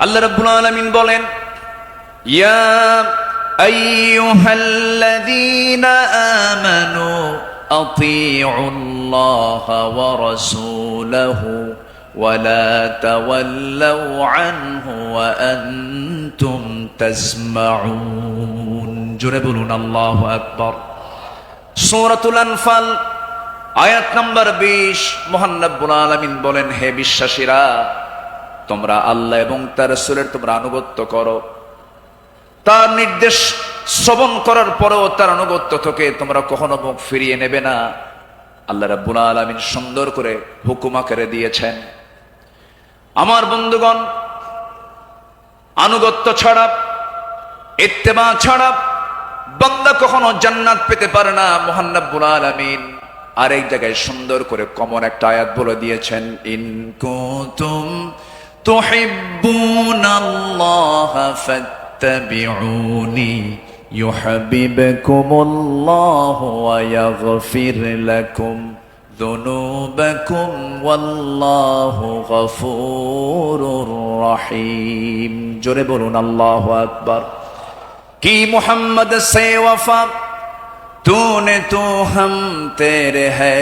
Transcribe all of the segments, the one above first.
আল্লাহ রাব্বুল আলামিন বলেন ইয়া আইয়ুহাল্লাযীনা আমানু আতিউল্লাহ ওয়া রাসূলাহু ولا تولوا عنه وأنتم تسمعون জোরে বলুন আল্লাহু আকবার সূরাতুল আনফাল আয়াত নাম্বার 20 মহান রব্বুল আলামিন বলেন হে বিশ্বাসীরা তোমরা আল্লাহ এবং তার রাসূলের তোমরা আনুগত্য করো। তার নির্দেশ শ্রবণ করার পরেও তার আনুগত্য থেকে তোমরা কখনো মুখ ফিরিয়ে নেবে না। আল্লাহ রাব্বুল আলামিন সুন্দর করে হুকুম আকারে দিয়েছেন। আমার বন্ধুগণ, আনুগত্য ছাড়া, ইত্তেবা ছাড়া বান্দা কখনো জান্নাত পেতে পারে না, মহান রাব্বুল আলামিন। আরেক জায়গায় সুন্দর করে কমন একটা আয়াত বলে দিয়েছেন, ইন কুতুম তুহিব্বুনাল্লাহ ফাত্তাবিউনি ইউহিব্বুকুমুল্লাহ ওয়া ইয়াগফির লাকুম ذنوبكم والله غفور رحيم জোরে বলুন আল্লাহু আকবার কি মোহাম্মদ से वफा तूने तो हम तेरे है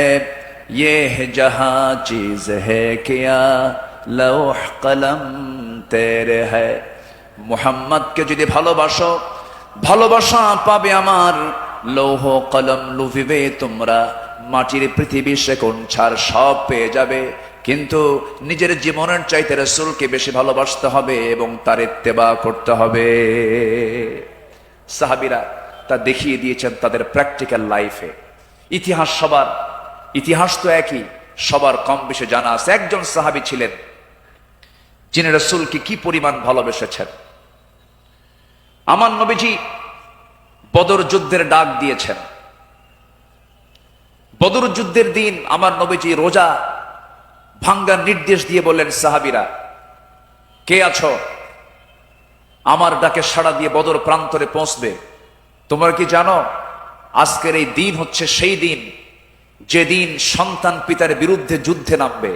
ये है जहां चीज है क्या লৌহ কলম তেরে হ্যায়। মোহাম্মদকে যদি ভালোবাসো, ভালোবাসা পাবে আমার। লৌহ কলম লুভিবে তোমরা, মাটির পৃথিবী সেকুন ছাড় সব পেয়ে যাবে। কিন্তু নিজের জীবনের চাইতে রসুলকে বেশি ভালোবাসতে হবে এবং তার ইত্তেবা করতে হবে। সাহাবিরা তা দেখিয়ে দিয়েছেন তাদের প্র্যাকটিক্যাল লাইফে ইতিহাস সবার, ইতিহাস তো একই, সবার কম বেশি জানা আছে। একজন সাহাবি ছিলেন যিনি রসুলকে কি পরিমাণ ভালোবেসেছেন? আমার নবীজি বদর যুদ্ধের ডাক দিয়েছেন। বদর যুদ্ধের দিন আমার নবীজি রোজা ভাঙ্গার নির্দেশ দিয়ে বললেন, সাহাবিরা, কে আছো? আমার ডাকে সাড়া দিয়ে বদর প্রান্তরে পৌঁছবে। তোমরা কি জানো, আজকের এই দিন হচ্ছে সেই দিন যেদিন সন্তান পিতার বিরুদ্ধে যুদ্ধে নামবে।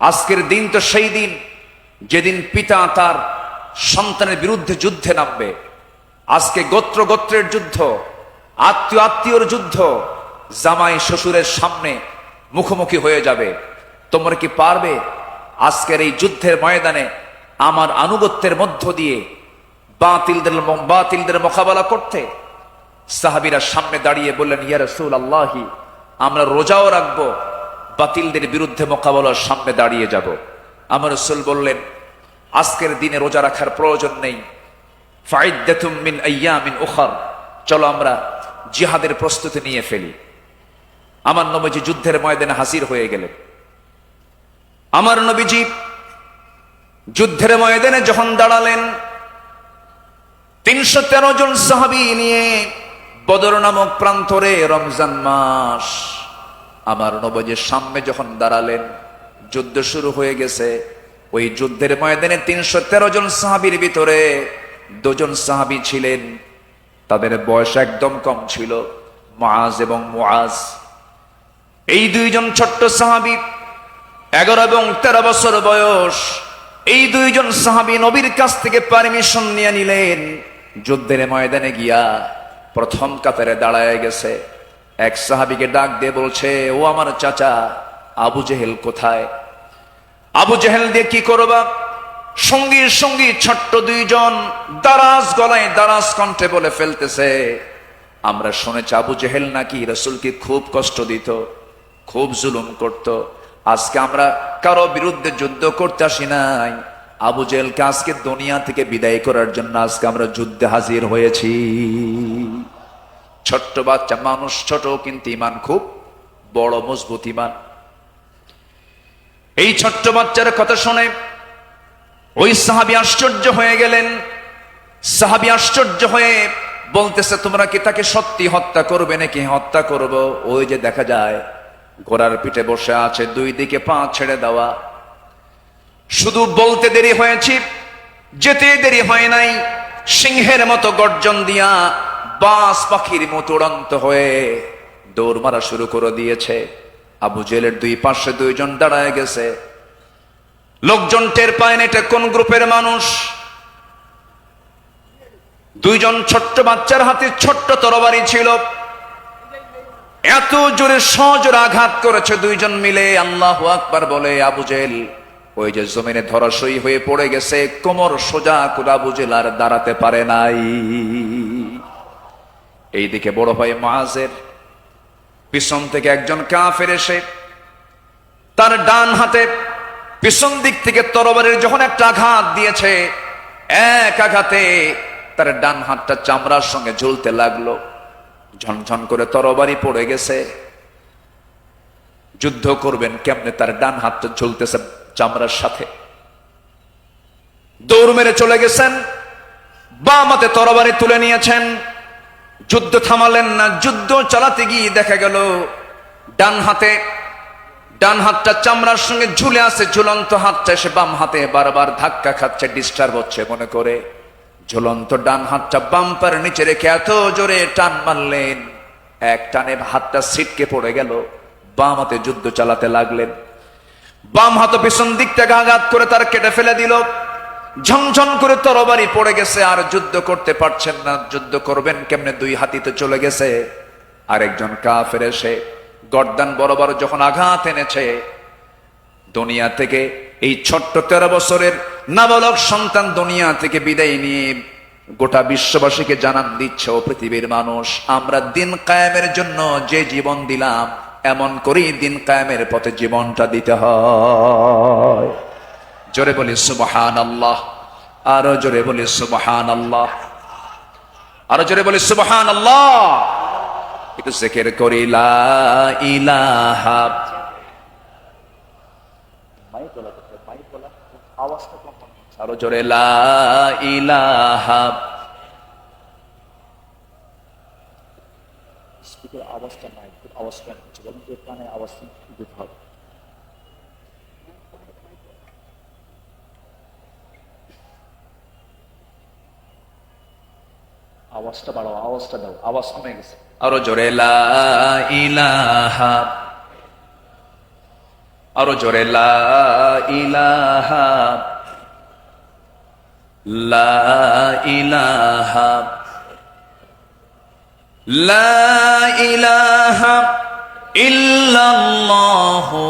আজকের দিন তো সেই দিন যেদিন পিতা তার সন্তানের বিরুদ্ধে যুদ্ধে নামবে। আজকে গোত্র গোত্রের যুদ্ধ আত্মীয় আত্মীয়র যুদ্ধ জামাই শ্বশুরের সামনে মুখোমুখি হয়ে যাবে। তোমরা কি পারবে আজকের এই যুদ্ধের ময়দানে আমার আনুগত্যের মধ্য দিয়ে বাতিলদের বাতিলদের মোকাবেলা করতে? সাহাবিরা সামনে দাঁড়িয়ে বললেন, ইয়া রসুল আল্লাহি আমরা রোজাও রাখব বাতিলদের বিরুদ্ধে মোকাবেলার সামনে দাঁড়িয়ে যাব। আমার রসুল বললেন, আজকের দিনে রোজা রাখার প্রয়োজন নেই। মিন চলো আমরা জিহাদের প্রস্তুতি নিয়ে ফেলি। আমার নবীজি যুদ্ধের ময়দানে হাজির হয়ে গেলেন। আমার নবীজি যুদ্ধের ময়দানে যখন দাঁড়ালেন, তিনশো তেরো জন সাহাবি নিয়ে বদর নামক প্রান্তরে রমজান মাস আমার নবজের সামনে যখন দাঁড়ালেন, যুদ্ধ শুরু হয়ে গেছে। ওই যুদ্ধের ময়দানে তিনশো তেরো জন সাহাবির ভিতরে দুজন সাহাবি ছিলেন। তাদের বয়স একদম কম ছিল মাজ এবং মুআজ। এই দুইজন ছোট্ট সাহাবি, এগারো এবং তেরো বছর বয়স, এই দুইজন সাহাবি নবীর কাছ থেকে পারমিশন নিয়ে নিলেন। যুদ্ধের ময়দানে গিয়া প্রথম কাতারে দাঁড়ায় গেছে। এক সাহাবিকে ডাক দিয়ে বলছে, ও আমার চাচা, আবু জেহেল কোথায়? আবু জেহেল দিয়ে কি করবা? সঙ্গী সঙ্গী, ছোট্ট দুইজন দারাজ গলায় দারাজ কণ্ঠে বলে ফেলতেছে, আমরা শুনেছি আবু জেহেল নাকি রসুলকে খুব কষ্ট দিত, খুব জুলুম করত। আজকে আমরা কারও বিরুদ্ধে যুদ্ধ করতে আসি নাই। আবু জেহেলকে আজকে দুনিয়া থেকে বিদায় করার জন্য আজকে আমরা যুদ্ধে হাজির হয়েছি। ছোট্ট বাচ্চা, মানুষ ছোট কিন্তু ইমান খুব বড়, মজবুত ইমান। এই ছোট্ট বাচ্চার কথা শুনে ওই সাহাবি আশ্চর্য হয়ে গেলেন। সাহাবি আশ্চর্য হয়ে বলতেছে, তোমরা কি তাকে সত্যি হত্যা করবে নাকি হত্যা করব? ওই যে দেখা যায়, ঘোড়ার পিঠে বসে আছে, দুই দিকে পা ছেড়ে দেওয়া। শুধু বলতে দেরি হয়েছি, যেতে দেরি হয় নাই, সিংহের মতো গর্জন দিয়া বাস পাখির মতো উড়ন্ত হয়ে দৌড় মারা শুরু করে দিয়েছে। আবু জেলের দুই পাশে দুইজন দাঁড়ায় গেছে। লোকজন টের পায় না এটা কোন গ্রুপের মানুষ। দুইজন ছোট্ট বাচ্চার হাতে ছোট্ট তরবারি ছিল। এত জোরে সজোর আঘাত করেছে দুইজন মিলে। আল্লাহ আকবার বলে, আবু জেল, ওই যে জমিনে ধরাশয়ী হয়ে পড়ে গেছে, কোমর সোজা করে আবু আর দাঁড়াতে পারে নাই। এইদিকে বড় ভাই মাহাজের পিছন থেকে একজন কাফের এসে তার ডান হাতে পিছন দিক থেকে তরবারির যখন একটা আঘাত দিয়েছে, এক আঘাতে তার ডান হাতটা চামড়ার সঙ্গে ঝুলতে লাগল। ঝনঝন করে তরবারি পড়ে গেছে। যুদ্ধ করবেন কেমনে? তার ডান হাতটা ঝুলতেছে চামড়ার সাথে। দৌড় মেরে চলে গেছেন, বাম হাতে তরবারি তুলে নিয়েছেন। যুদ্ধ থামালেন না, যুদ্ধ চালাতে গিয়ে দেখা গেল, ডান হাতে, ডান হাতটা চামড়ার সঙ্গে ঝুলে আছে, ঝুলন্ত হাতটা এসে বাম হাতে বারবার ধাক্কা খাচ্ছে ডিস্টার্ব হচ্ছে মনে করে। ঝুলন্ত ডান হাতটা বাম্পার নিচে রেখে এত জোরে টান মারলেন। এক টানে হাতটা ছিটকে পড়ে গেল, বাম হাতে যুদ্ধ চালাতে লাগলেন। বাম হাত পেছন দিক থেকে আঘাত করে তার কেটে ফেলে দিল। ঝনঝন করে তরবারি পড়ে গেছে, আর যুদ্ধ করতে পারছেন না। যুদ্ধ করবেন কেমনে? দুই হাতিতে চলে গেছে। আরেকজন কাফের এসে গর্দান বরাবর যখন আঘাত এনেছে, দুনিয়া থেকে এই ছোট্ট তেরো বছরের নাবালক সন্তান দুনিয়া থেকে বিদায় নিয়ে গোটা বিশ্ববাসীকে জানান দিচ্ছে, ও পৃথিবীর মানুষ, আমরা দিন কায়েমের জন্য যে জীবন দিলাম, এমন করেই দিন কায়েমের পথে জীবনটা দিতে হয়। জোরে বলি সুবহান আল্লাহ আরও জোরে বলি সুবহান আল্লাহ আরও জোরে বলি সুবহান আল্লাহ একটু জেকের করি ইলাহা। আরও জোরে, লা ইলাহা। আওয়াজটা নাই খুব আওয়াজ হচ্ছে বলুন কানে আওয়াজ হবে। আওয়াজটা বাড়াও আওয়াজটা দাও আওয়াজ কমে গেছে আরও জোরে লা ইলাহা আরও জোরে লা ইলাহা লা ইলাহা লা ইলাহা ইল্লাল্লাহু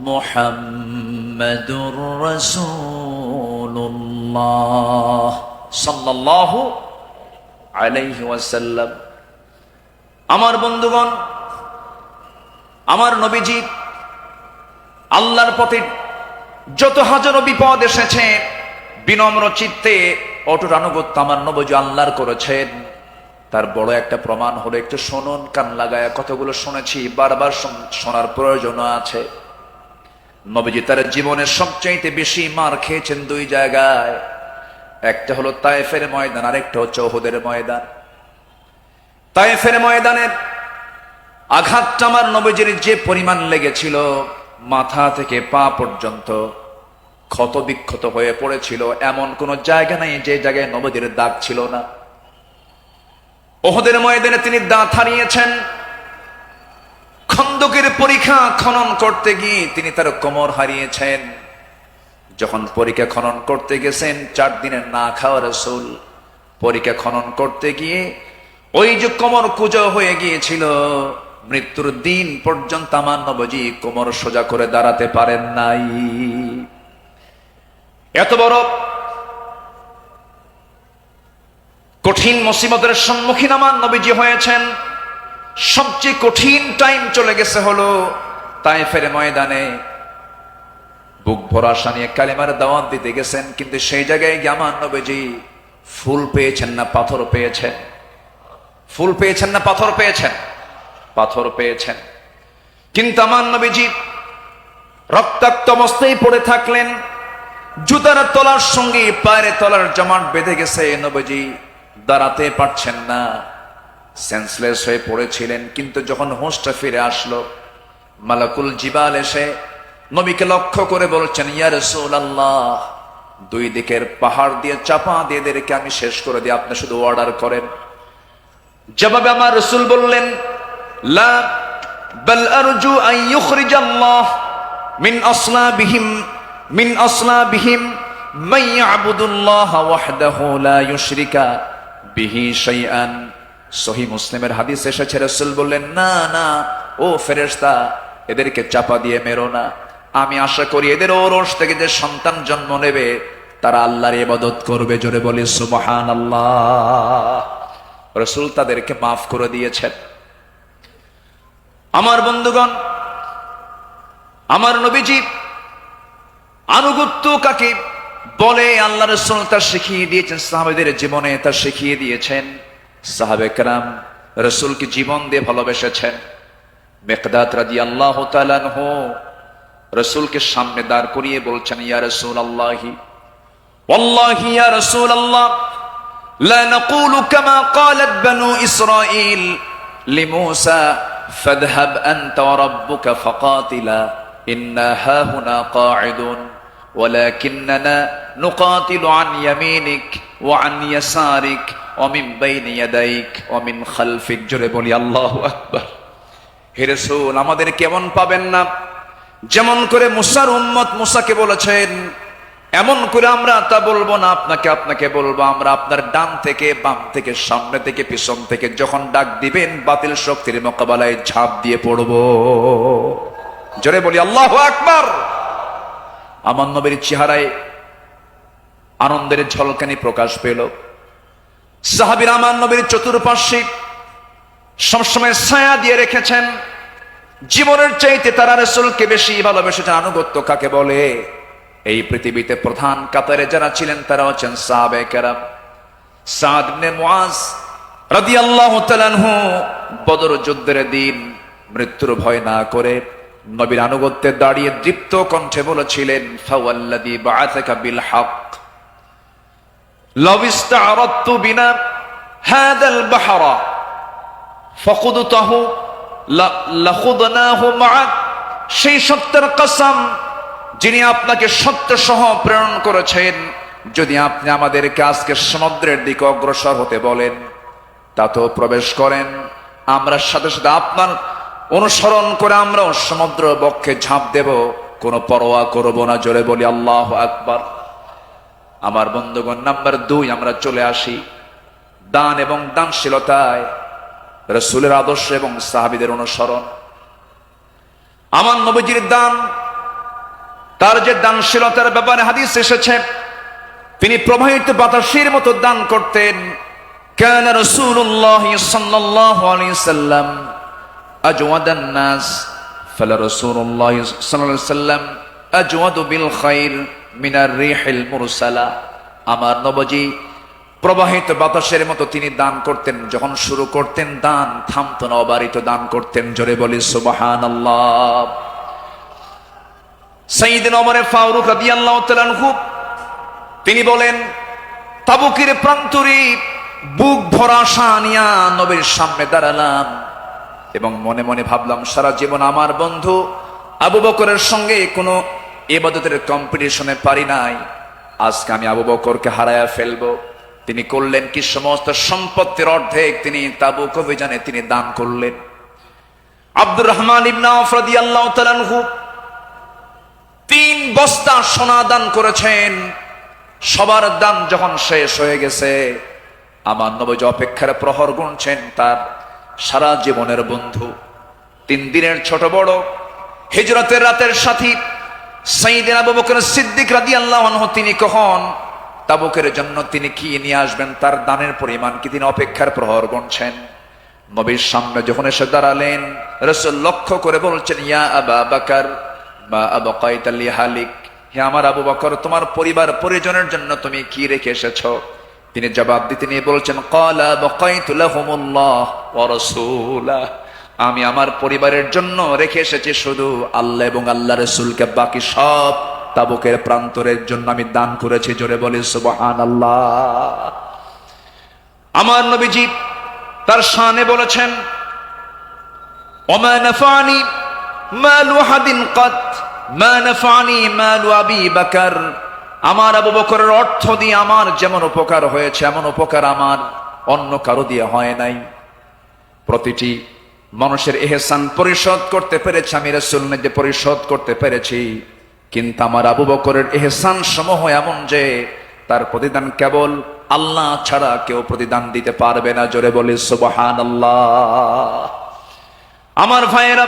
মুহাম্মাদুর রাসূলুল্লাহ আলাইহি আমার বন্ধুগণ, আমার নবীজি, আল্লাহর পথে যত হাজারো বিপদ এসেছে, বিনম্র চিত্তে অটুট আনুগত্য আমার নবজি আল্লাহর করেছেন। তার বড় একটা প্রমাণ হলো, একটু শোনন, কান লাগায় কতগুলো শুনেছি, বারবার শোনার প্রয়োজন আছে। নবীজি তার জীবনের সবচাইতে বেশি মার খেয়েছেন দুই জায়গায়। একটা হলো তায়েফের ময়দান, আরেকটা হচ্ছে ওহুদের ময়দান। তায়েফের ময়দানের আঘাতটা আমার নবীজির যে পরিমাণ লেগেছিল, মাথা থেকে পা পর্যন্ত ক্ষত বিক্ষত হয়ে পড়েছিল। এমন কোন জায়গা নাই যে জায়গায় নবীজির দাগ ছিল না। ওহদের ময়দানে তিনি দাঁত হারিয়েছেন। খন্দকের পরীক্ষা খনন করতে গিয়ে তিনি তার কোমর হারিয়েছেন। যখন পরীক্ষা খনন করতে গেছেন, চার দিনের না খাওয়া রসুল। পরীক্ষা খনন করতে গিয়ে ওই যে কোমর কুজো হয়ে গিয়েছিল, মৃত্যুর দিন পর্যন্ত আমার নবজি কোমর সোজা করে দাঁড়াতে পারেন নাই। এত বড় কঠিন মুসিবতের সম্মুখীন আমার নবীজি হয়েছেন। সবচেয়ে কঠিন টাইম চলে গেছে হলো তাই ফেরে ময়দানে বুক ভরা নিয়ে কালিমার দাওয়াত দিতে গেছেন, কিন্তু সেই জায়গায় গিয়ে নবীজি ফুল পেয়েছেন না, পাথর পেয়েছেন। ফুল পেয়েছেন না, পাথর পেয়েছেন। পাথর পেয়েছেন। কিন্তু আমার নবীজি রক্তাক্ত অবস্থায় পড়ে থাকলেন, জুতার তলার সঙ্গে পায়ের তলার জমাট বেঁধে গেছে, নবীজি দাঁড়াতে পারছেন না। সেন্সলেস হয়ে পড়েছিলেন, কিন্তু যখন হোঁশটা ফিরে আসলো, মালাকুল জিবাল এসে নবীকে লক্ষ্য করে বলছেন, ইয়া রাসূলুল্লাহ, দুই দিকের পাহাড় দিয়ে চাপা দিয়ে এদেরকে আমি শেষ করে দিই, আপনি শুধু অর্ডার করেন। জবাবে আমার রসুল বললেন, লা আল্লাহ মিন সহি মুসলিমের বললেন, না না, ও এদেরকে চাপা দিয়ে মেরো না। আমি আশা করি এদের ওরস থেকে যে সন্তান জন্ম নেবে, তারা আল্লাহর ইবাদত করবে, জোরে বলি সুবহানাল্লাহ। রসুল তাদেরকে মাফ করে দিয়েছেন। আমার বন্ধুগণ, আমার নবীজি আনুগত্য কাকে বলে আল্লাহ রসুল তা শিখিয়ে দিয়েছেন, সাহাবেদের জীবনে তা শিখিয়ে দিয়েছেন। সাহাবে কালাম রসুলকে জীবন দিয়ে ভালোবেসেছেন। মেকদাত রাদি আল্লাহ তালানহ রসুলকে সামনে দাঁড় করিয়ে বলছেন ইয়া রসুল আল্লাহি والله يا رسول الله لا نقول كما قالت بنو إسرائيل لموسى فاذهب أنت وربك فقاتلا إنا هاهنا قاعدون ولكننا نقاتل عن يمينك وعن يسارك ومن بين يديك ومن خلفك جرب لي الله أكبر হে রসুল আমাদের কেমন পাবেন না যেমন করে মুসার উম্মত মুসাকে বলেছেন, এমন করে আমরা তা বলব না, আপনাকে আপনাকে বলব, আমরা আপনার ডান থেকে, বাম থেকে, সামনে থেকে, পিছন থেকে, যখন ডাক দিবেন, বাতিল শক্তির মোকাবেলায় ঝাঁপ দিয়ে পড়ব। জোরে বলি, আল্লাহ আকবার! আমার নবীর চেহারায় আনন্দের ঝলকানি প্রকাশ পেল। সাহাবির আমার নবীর চতুর্পার্শ্বে সবসময় ছায়া দিয়ে রেখেছেন। জীবনের চাইতে তারা রসুলকে বেশি ভালোবেসেছেন আনুগত্য কাকে বলে? এই পৃথিবীতে প্রধান কাতারে যারা ছিলেন, তারা হচ্ছেন সাহাবে কেরাম। মৃত্যুর ভয় না করে নবীর আনুগত্যে দাঁড়িয়ে দীপ্ত কণ্ঠে বলেছিলেন মা'আক সেই সত্যের কসম যিনি আপনাকে সত্য সহ প্রেরণ করেছেন, যদি আপনি আমাদেরকে আজকে সমুদ্রের দিকে অগ্রসর হতে বলেন তাতেও প্রবেশ করেন। আমরা সাথে সাথে আপনার অনুসরণ করে আমরাও সমুদ্র বক্ষে ঝাঁপ দেব, কোনো পরোয়া করব না, জোরে বলি আল্লাহ আকবার। আমার বন্ধুগণ, নাম্বার দুই, আমরা চলে আসি। দান এবং দানশীলতায় রসুলের আদর্শ এবং সাহাবিদের অনুসরণ আমার নবীজির দান তার যে দানশীলতার ব্যাপারে হাদিস এসেছে তিনি প্রবাহিত বাতাসের মতো দান করতেন كان رسول الله صلى الله عليه وسلم أجود الناس فلرسول الله صلى الله عليه وسلم أجود بالخير من الريح المرسلة আমার নবজি প্রবাহিত বাতাসের মতো তিনি দান করতেন, যখন শুরু করতেন দান, থামতো না, অবারিত দান করতেন, জোরে বলি সুবাহান আল্লাহ সাইদিন অমরে ফারুক রাদিয়াল্লাহু তাআলা খুব তিনি বলেন, তাবুকের প্রান্তরে বুক ভরা আশা নিয়া নবীর সামনে দাঁড়ালাম এবং মনে মনে ভাবলাম, সারা জীবন আমার বন্ধু আবু বকরের সঙ্গে কোনো এবাদতের কম্পিটিশনে পারি নাই। আজকে আমি আবু বকরকে হারায়া ফেলব। তিনি করলেন কি সমস্ত সম্পত্তির অর্ধেক তিনি তাবুক অভিযানে তিনি দান করলেন। আব্দুর রহমান ইবনা আফরাদি আল্লাহ তালানহু তিন বস্তা সোনা দান করেছেন। সবার দান যখন শেষ হয়ে গেছে, আমার নবজ অপেক্ষার প্রহর গুনছেন তার সারা জীবনের বন্ধু। তিন দিনের ছোট বড়, হিজরতের রাতের সাথী সাইদিন আবু বকর সিদ্দিক রাদিয়াল্লাহু আনহু তিনি কখন তাবুকের জন্য তিনি কি নিয়ে আসবেন? তার দানের পরিমাণ কি তিনি অপেক্ষার প্রহর গুনছেন? নবীর সামনে যখন এসে দাঁড়ালেন, রসুল লক্ষ্য করে বলছেন, ইয়া আবা বাকার বা আবা কয়তালি হালিক। হে আমার আবু বকর, তোমার পরিবার পরিজনের জন্য তুমি কি রেখে এসেছ? তিনি জবাব দিতে নিয়ে বলছেন কলা আমি আমার পরিবারের জন্য রেখে এসেছি শুধু আল্লাহ এবং আল্লাহ রসুলকে, বাকি সব তাবুকের প্রান্তরের জন্য আমি দান করেছি, জোরে বলি, সুবহানাল্লাহ। আমার নবীজি তার শানে বলেছেন, ওমা নাফানি মালু হাদিন কত, মা নাফানি মালু আবি বাকার। আমার আবু বকরের অর্থ দিয়ে আমার যেমন উপকার হয়েছে, এমন উপকার আমার অন্য কারও দিয়ে হয় নাই। প্রতিটি মানুষের এহসান পরিশোধ করতে পেরেছি আমি, রসুল যে পরিশোধ করতে পেরেছি। কিন্তু আমার আবু বকরের এহসান সমূহ এমন যে, তার প্রতিদান কেবল আল্লাহ ছাড়া কেউ প্রতিদান দিতে পারবে না। জোরে বলে সুবহান আল্লাহ আমার ভাইয়েরা,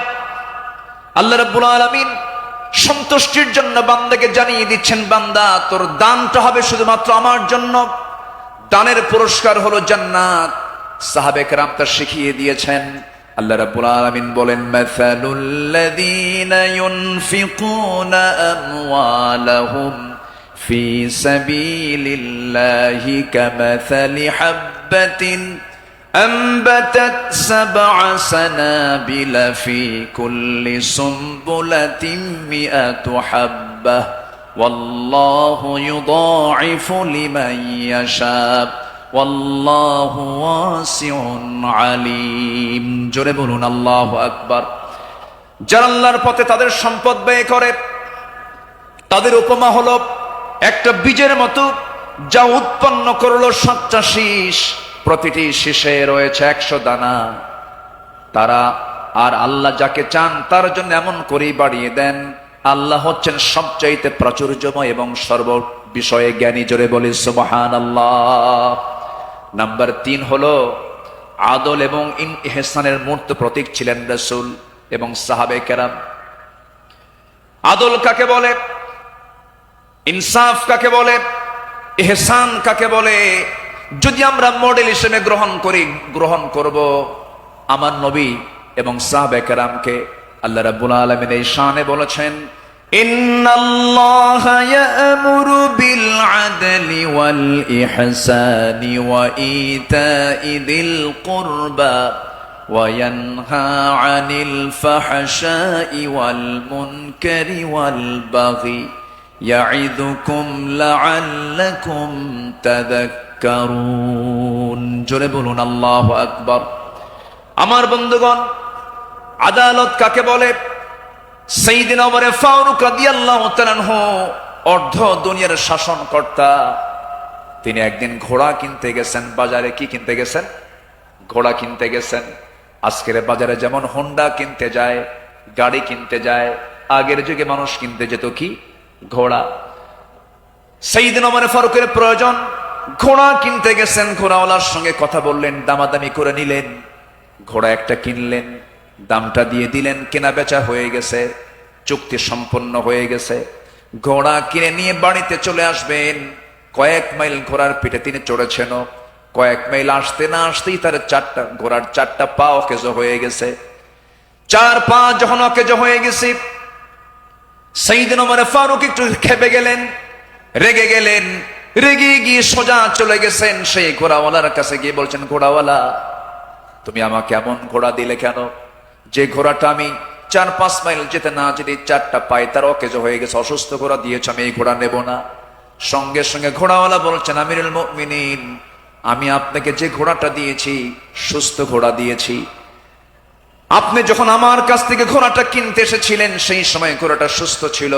আল্লাহ রাব্বুল আলামিন সন্তুষ্টির জন্য বান্দাকে জানিয়ে দিচ্ছেন, বান্দা, তোর দানটা হবে শুধুমাত্র আমার জন্য। দানের পুরস্কার হলো জান্নাত। সাহাবে কেরাম তা শিখিয়ে দিয়েছেন। আল্লাহ রাব্বুল আলামিন বলেন মাসালুল লাযীনা ইউনফিকুনা আমওয়ালাহুম ফি সাবিলিল্লাহি কামাসালি হাববাতিন أنبتت سبع سنابل في كل سنبلة مئة حبة والله يضاعف لمن يشاء আলিম। জোরে বলুন, আল্লাহ আকবার। যারা আল্লাহর পথে তাদের সম্পদ ব্যয় করে, তাদের উপমা হলো একটা বীজের মতো যা উৎপন্ন করল সাতটা শীষ। প্রতিটি শীষে রয়েছে একশো দানা। তারা আর আল্লাহ যাকে চান তার জন্য এমন করেই বাড়িয়ে দেন। আল্লাহ হচ্ছেন সবচাইতে প্রাচুর্যময় এবং সর্ব বিষয়ে জ্ঞানী। জোরে বলে সুবাহান আল্লাহ নাম্বার তিন হলো, আদল এবং ইনহেসানের মূর্ত প্রতীক ছিলেন রসুল এবং সাহাবে কেরাম। আদল কাকে বলে? ইনসাফ কাকে বলে? এহসান কাকে বলে? যদি আমরা মডেল হিসেবে গ্রহণ করি, গ্রহণ করব আমার নবী এবং সাহাবে কেরামকে। আল্লাহ রাব্বুল আলামিন এই শানে বলেছেন إن الله يأمر بالعدل والإحسان وإيتاء ذي القربى وينهى عن الفحشاء والمنكر والبغي يعظكم لعلكم تذكرون জোরে বলুন আল্লাহু আকবার আমার বন্ধুগণ আদালত কাকে বলে সেইদিন ওমরে ফারুক রাদিয়াল্লাহু তাআলা অর্ধ দুনিয়ার শাসনকর্তা। তিনি একদিন ঘোড়া কিনতে গেছেন, বাজারে কি কিনতে গেছেন? ঘোড়া কিনতে গেছেন। আজকের বাজারে যেমন হোন্ডা কিনতে যায়, গাড়ি কিনতে যায়, আগের যুগে মানুষ কিনতে যেত কি? ঘোড়া। সেই দিন আমার ফারুকের প্রয়োজন, ঘোড়া কিনতে গেছেন, ঘোড়াওয়ালার সঙ্গে কথা বললেন, দামাদামি করে নিলেন। ঘোড়া একটা কিনলেন দামটা দিয়ে দিলেন, কেনা বেচা হয়ে গেছে, চুক্তি সম্পন্ন হয়ে গেছে। ঘোড়া কিনে নিয়ে বাড়িতে চলে আসবেন। কয়েক মাইল ঘোড়ার পিঠে তিনি চড়েছেন। কয়েক মাইল আসতে না আসতেই তার চারটা, ঘোড়ার চারটা পা অকেজ হয়ে গেছে। চার পা যখন অকেজ হয়ে গেছে সেই দিন আমার ফারুক একটু খেপে গেলেন, রেগে গেলেন, রেগে গিয়ে সোজা চলে গেছেন সেই ঘোড়াওয়ালার কাছে গিয়ে বলছেন, ঘোড়াওয়ালা, তুমি আমাকে এমন ঘোড়া দিলে কেন? যে ঘোড়াটা আমি চার, পাঁচ মাইল যেতে না যদি চারটা পাই তার অকেজ হয়ে গেছে, অসুস্থ ঘোড়া দিয়েছে, আমি এই ঘোড়া নেব না। সঙ্গে সঙ্গে ঘোড়াওয়ালা বলছেন, আমিরুল আমি আপনাকে যে ঘোড়াটা দিয়েছি, সুস্থ ঘোড়া দিয়েছি। আপনি যখন আমার কাছ থেকে ঘোড়াটা কিনতে এসেছিলেন, সেই সময় ঘোড়াটা সুস্থ ছিল।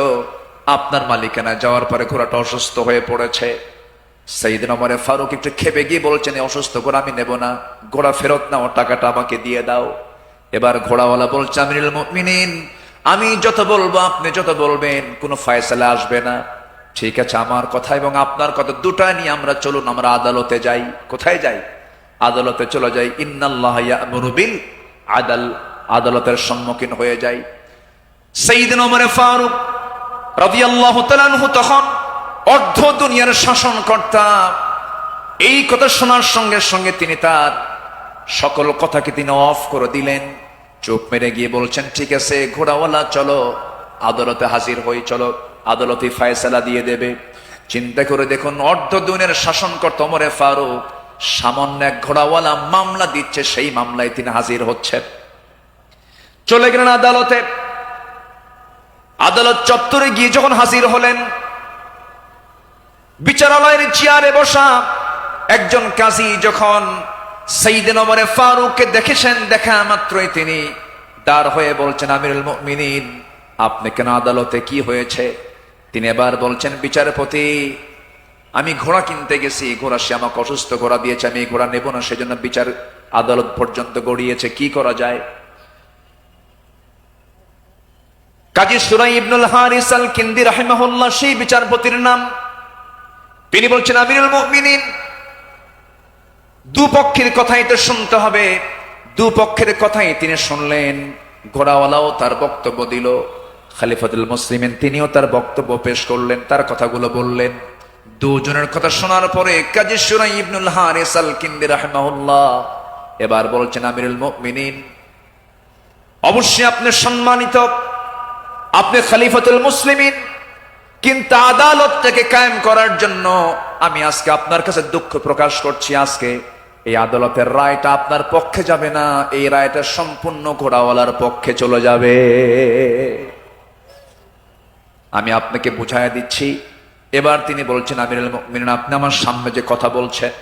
আপনার মালিকানা যাওয়ার পরে ঘোড়াটা অসুস্থ হয়ে পড়েছে। সেই দিন আমার ফারুক একটু খেপে গিয়ে বলছেন অসুস্থ ঘোড়া আমি নেব না। ঘোড়া ফেরত নাও, টাকাটা আমাকে দিয়ে দাও। এবার ঘোড়াওয়ালা বলছে, আমিরুল মুমিনিন, আমি যত বলব আপনি যত বলবেন, কোনো ফায়সালা আসবে না। ঠিক আছে, আমার কথা এবং আপনার কথা দুটা নিয়ে আমরা চলুন, আমরা আদালতে যাই। কোথায় যাই? আদালতে চলে যাই। ইন্নাল্লাহ ইয়ামুরু বিল আদাল, আদালতের সম্মুখীন হয়ে যাই। সেইদিন ওমরে ফারুক রাদিয়াল্লাহু তাআলা আনহু তখন অর্ধ দুনিয়ার শাসনকর্তা। এই কথা শোনার সঙ্গে সঙ্গে তিনি তার সকল কথাকে তিনি অফ করে দিলেন। চোখ মেরে গিয়ে বলছেন, ঠিক আছে, ঘোড়াওয়ালা, চলো। আদালতে হাজির হই, চলো। আদালতে ফায়সালা দিয়ে দেবে। চিন্তা করে দেখুন অর্ধ দুনিয়ার শাসনকর্তা ওমরে ফারুক সামান্য এক ঘোড়াওয়ালা মামলা দিচ্ছে, সেই মামলায় তিনি হাজির হচ্ছেন। চলে গেলেন আদালতে। আদালত চত্বরে গিয়ে যখন হাজির হলেন, বিচারালয়ের চেয়ারে বসা একজন কাজী যখন সেইদিন ওমরে ফারুককে দেখেছেন, দেখা মাত্রই তিনি দাঁড় হয়ে বলছেন, আমিরুল মুমিনিন, আপনি কেন আদালতে কি হয়েছে? তিনি এবার বলছেন, বিচারপতি, আমি ঘোড়া কিনতে গেছি, ঘোড়া সে আমাকে অসুস্থ ঘোড়া দিয়েছে, আমি ঘোড়া নেব না, সেজন্য বিচার আদালত পর্যন্ত গড়িয়েছে, কি করা যায়? কাজী সুরাই ইবনুল হারিস আল কিন্দি রাহিমাহুল্লাহ, সেই বিচারপতির নাম। তিনি বলছেন, আমিরুল মুমিনিন দুপক্ষের কথাই তো শুনতে হবে। দুপক্ষের কথাই তিনি শুনলেন। ঘোড়াওয়ালাও তার বক্তব্য দিল। খালিফাতুল মুসলিমেন তিনিও তার বক্তব্য পেশ করলেন, তার কথাগুলো বললেন। দুজনের কথা শোনার পরে কাজী সুরাই ইবনুল হারিস আল কিন্দি এবার বলছেন, আমিরুল অবশ্যই আপনি সম্মানিত, আপনি খলিফাতুল মুসলিমিন, কিন্তু আদালতটাকে কায়েম করার জন্য আমি আজকে আপনার কাছে দুঃখ প্রকাশ করছি। আজকে এই আদালতের রায়টা আপনার পক্ষে যাবে না, এই রায়টা সম্পূর্ণ ঘোড়াওয়ালার পক্ষে চলে যাবে। আমি আপনাকে বুঝাই দিচ্ছি, এবার তিনি বলছেন, আমিরুল মুমিনিন, আপনি আমার সামনে যে কথা বলছেন,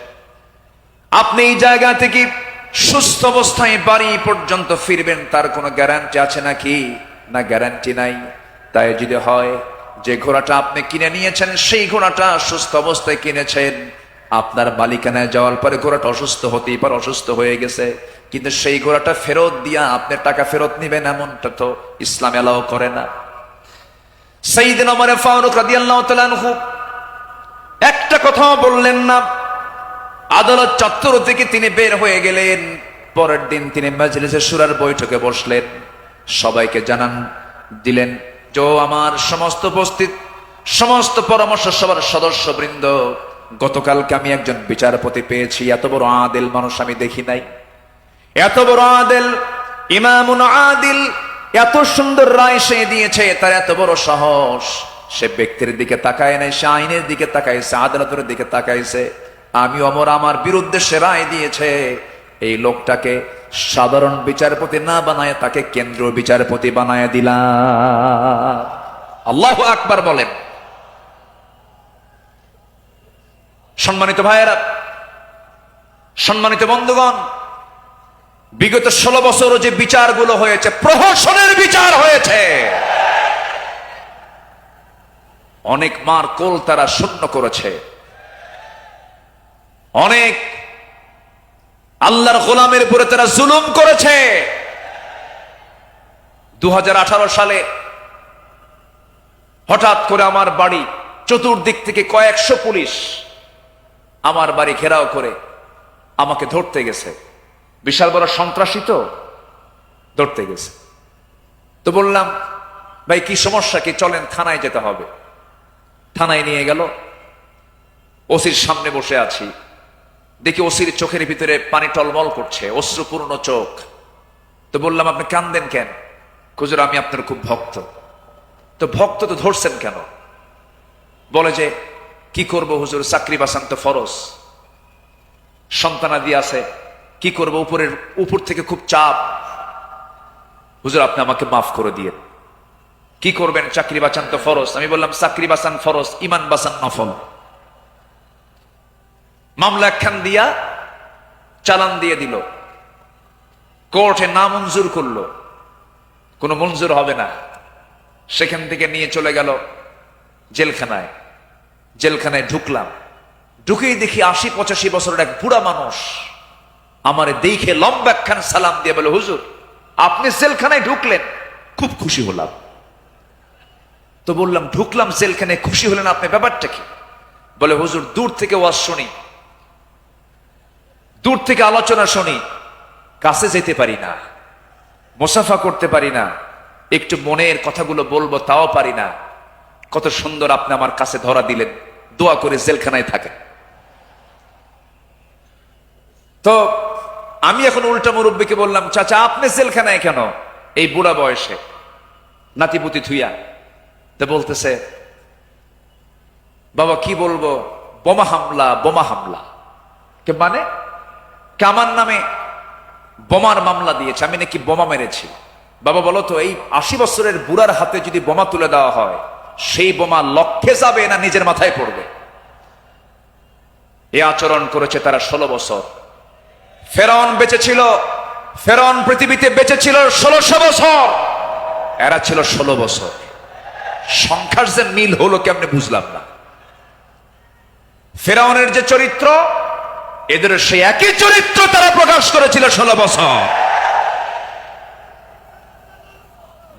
আপনি এই জায়গা থেকে সুস্থ অবস্থায় বাড়ি পর্যন্ত ফিরবেন, তার কোনো গ্যারান্টি আছে নাকি? না, গ্যারান্টি নাই। তাই যদি হয়, যে ঘোড়াটা আপনি কিনে নিয়েছেন, সেই ঘোড়াটা সুস্থ অবস্থায় কিনেছেন। আপনার মালিকানায় যাওয়ার পরে ঘোড়াটা অসুস্থ হতেই পারে, অসুস্থ হয়ে গেছে। কিন্তু সেই ঘোড়াটা ফেরত দিয়া আপনার টাকা ফেরত নিবেন এমনটা তো ইসলাম এলাও করে না। তাআলা আনহু একটা কথাও বললেন না। আদালত চত্বর থেকে তিনি বের হয়ে গেলেন। পরের দিন তিনি মজলিসে সুরার বৈঠকে বসলেন। সবাইকে জানান, দিলেন, যে আমার সমস্ত উপস্থিত, সমস্ত পরামর্শ সভার সদস্য বৃন্দ গতকালকে আমি একজন বিচারপতি পেয়েছি, এত বড় আদেল মানুষ আমি দেখি নাই। এত বড় আদেল, ইমামুন আদিল, এত সুন্দর রায় সে দিয়েছে, তার এত বড় সাহস। সে ব্যক্তির দিকে তাকায় নাই, সে আইনের দিকে তাকাইছে, আদালতের দিকে তাকাইছে। আমি অমর, আমার বিরুদ্ধে সে রায় দিয়েছে। এই লোকটাকে সাধারণ বিচারপতি না বানায়, তাকে কেন্দ্র বিচারপতি বানায় দিলাম। আল্লাহ আকবার বলেন। সম্মানিত ভাইয়েরা, সম্মানিত বন্ধুগণ, বিগত ষোলো বছর যে বিচারগুলো হয়েছে, প্রহসনের বিচার হয়েছে। অনেক মার কোল তারা শূন্য করেছে। অনেক আল্লাহর গোলামের উপরে তারা জুলুম করেছে। দু হাজার আঠারো সালে হঠাৎ করে আমার বাড়ি চতুর্দিক থেকে কয়েকশো পুলিশ আমার বাড়ি ঘেরাও করে আমাকে ধরতে গেছে। বিশাল বড় সন্ত্রাসী তো ধরতে গেছে। তো বললাম, ভাই, কি সমস্যা কি? চলেন, থানায় যেতে হবে। থানায় নিয়ে গেল। ওসির সামনে বসে আছি। দেখি ওসির চোখের ভিতরে পানি টলমল করছে, অশ্রুপূর্ণ চোখ। তো বললাম, আপনি কান্দেন কেন? খুজুর আমি আপনার খুব ভক্ত। তো ভক্ত তো ধরছেন কেন? বলে যে কি করব হুজুর? চাকরি বাসান তো ফরজ। সন্তানাদি আছে, কি করব? উপরের, উপর থেকে খুব চাপ। হুজুর, আপনি আমাকে মাফ করে দিয়ে কি করবেন? চাকরি বাঁচান তো ফরজ। আমি বললাম, চাকরি বাঁচান ফরজ, ইমান বাঁচান নফল। মামলা একখান দিয়া চালান দিয়ে দিল। কোর্টে না মঞ্জুর করল। কোনো মঞ্জুর হবে না। সেখান থেকে নিয়ে চলে গেল জেলখানায়। জেলখানায় ঢুকলাম। ঢুকেই দেখি আশি পঁচাশি বছরের এক বুড়া মানুষ আমার দেখে লম্বা একখান সালাম দিয়ে বলে, হুজুর, আপনি জেলখানায় ঢুকলেন। খুব খুশি হলাম। তো বললাম, ঢুকলাম জেলখানায়, খুশি হলেন আপনি, ব্যাপারটা কি? বলে, হুজুর, দূর থেকে ওয়াজ শুনি। দূর থেকে আলোচনা শুনি। কাছে যেতে পারি না। মোসাফা করতে পারি না। একটু মনের কথাগুলো বলব, তাও পারি না। কত সুন্দর আপনি আমার কাছে ধরা দিলেন। দোয়া করে জেলখানায় থাকেন। তো আমি এখন উল্টা মুরব্বীকে বললাম, চাচা, আপনি জেলখানায় কেন? এই বুড়া বয়সে। নাতিপুতি থুইয়া তো বলতেছে, বাবা, কি বলব? বোমা হামলা বোমা হামলা। কে মানে? কে আমার নামে বোমার মামলা দিয়েছে। আমি নাকি বোমা মেরেছি। বাবা, বলো তো, এই আশি বছরের বুড়ার হাতে যদি বোমা তুলে দেওয়া হয় সেই বোমা লক্ষ্যে যাবে না নিজের মাথায় পড়বে। এ আচরণ করেছে তারা ষোলো বছর। ফেরন বেঁচে ছিল ফেরন পৃথিবীতে বেঁচে ছিল ষোলোশো বছর। এরা ছিল ষোলো বছর। সংখ্যার যে মিল হলো কেমনে বুঝলাম না। ফেরাউনের যে চরিত্র, এদের সেই একই চরিত্র তারা প্রকাশ করেছিল ষোলো বছর।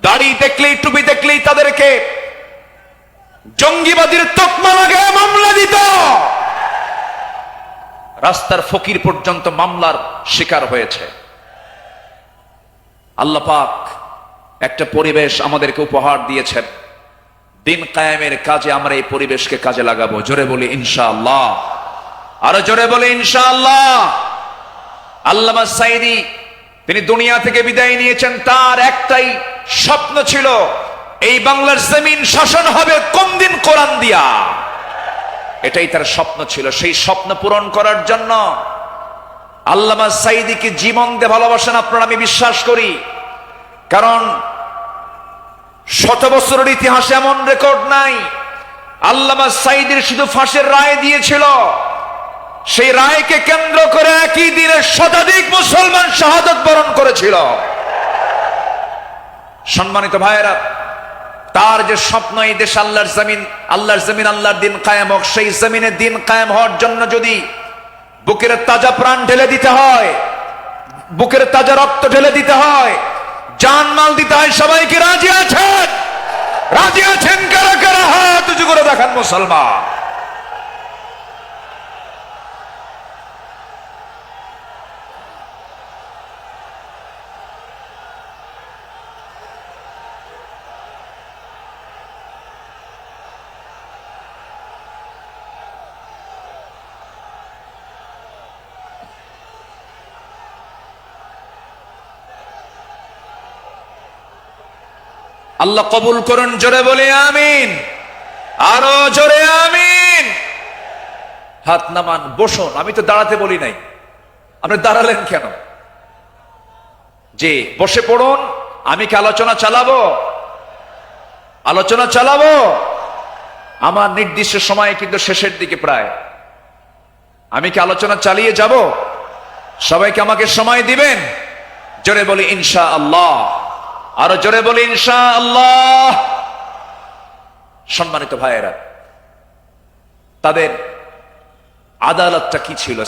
দাড়ি দেখলেই, টুপি দেখলেই তাদেরকে জঙ্গিবাদীর তকমা লাগে, মামলা দিত। রাস্তার ফকির পর্যন্ত মামলার শিকার হয়েছে। আল্লাহ পাক একটা পরিবেশ আমাদেরকে উপহার দিয়েছেন। দিন কায়েমের কাজে আমরা এই পরিবেশকে কাজে লাগাবো। জোরে বলি, ইনশাআল্লাহ। আরও জোরে বলি, ইনশাআল্লাহ। আল্লামা সাইদি, তিনি দুনিয়া থেকে বিদায় নিয়েছেন, তার একটাই স্বপ্ন ছিল এই বাংলার জমিন শাসন হবে কোন দিন কোরআন দিয়া? এটাই তার স্বপ্ন ছিল। সেই স্বপ্ন পূরণ করার জন্য আল্লামা সাইদিকে জীবন দিয়ে ভালোবাসেন আপনারা, আমি বিশ্বাস করি। কারণ শত বছরের ইতিহাসে এমন রেকর্ড নাই। আল্লামা সাইদির শুধু ফাঁসের রায় দিয়েছিল। সেই রায়কে কেন্দ্র করে একই দিনে শতাধিক মুসলমান শাহাদত বরণ করেছিল। সম্মানিত ভাইয়েরা তার যে স্বপ্ন এই দেশ আল্লাহর জমিন আল্লাহর জমিন আল্লাহর দিন কায়েম হোক, সেই জমিনে দিন কায়েম হওয়ার জন্য যদি বুকের তাজা প্রাণ ঢেলে দিতে হয়, বুকের তাজা রক্ত ঢেলে দিতে হয় জান মাল দিতে হয় সবাইকে রাজি আছেন? রাজি আছেন? কারা কারা হাত উঁচু করে দেখান মুসলমান। আল্লাহ কবুল করুন, জোরে বলে আমিন। আরও জোরে আমিন। হাত নামান, বসুন, আমি তো দাঁড়াতে বলি নাই। আপনি দাঁড়ালেন কেন? যে বসে পড়ুন, আমি কি আলোচনা চালাবো? আলোচনা চালাবো? আমার নির্দিষ্ট সময় কিন্তু শেষের দিকে প্রায়। আমি কি আলোচনা চালিয়ে যাব? সবাইকে আমাকে সময় দিবেন? জোরে বলি ইনশা আল্লাহ আরও জোরে বলি ইনশা আল্লাহ সম্মানিত ভাইয়েরা তাদের আদালতটা কি ছিল?